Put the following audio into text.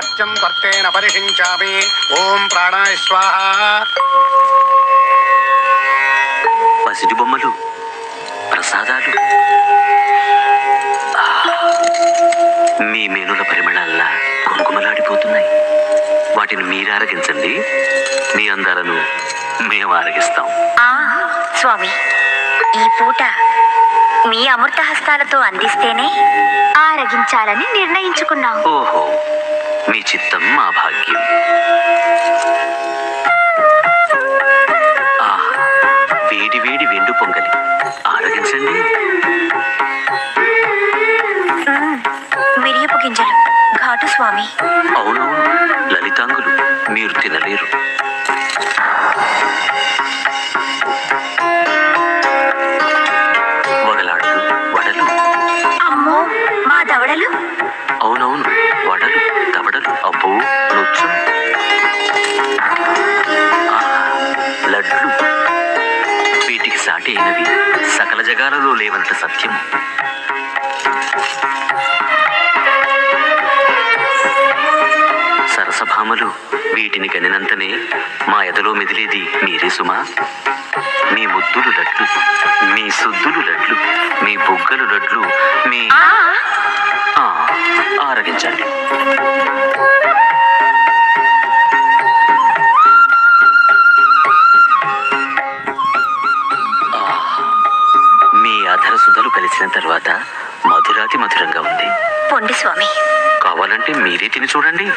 సత్యం వర్తేన పరిహించామి. ఓం ప్రాణాయ స్వాహ. పసిడి బొమ్మలు ప్రసాదాలు. మీ మేనుల పరిమళాల్లా కుంకుమలాడిపోతున్నాయి. వాటిని మీరు ఆరగించండి మీ అందాలను మేము ఆరగిస్తాం. ఆ స్వామి ఈ పూట మీ అమృత హస్తాలతో అందిస్తేనే ఆరగించాలని నిర్ణయించుకున్నాం. ఓహో మీ చిత్తం మా భాగ్యం. ఆహా వేడి వేడి వెండు పొంగలి. ఆరగించండి. మిరియపు గింజలు. ఘాటు స్వామి. అవునవును లలితాంగులు. మీరు తినలేరు. వగలాడులు వడలు అమ్మో మా దవడలు అవునవును వడలు దవడలు అబ్బో నొచ్చు. ఆహా, లడ్లు. వీటికి సాటి అయినవి సకల జగాలలో లేవనట సత్యం. వీటిని గనినంతనే మా ఎదలో మెదిలేది మీరే సుమా. మీ ముద్దులు లడ్లు మీ సుద్దులు లడ్లు మీ బుగ్గలు లడ్లు మీ ఆరగించండి. మీ అధర సుధలు కలిసిన తర్వాత మధురాతి మధురంగా ఉంది. పొండి స్వామి. కావాలంటే మీరే తిని చూడండి.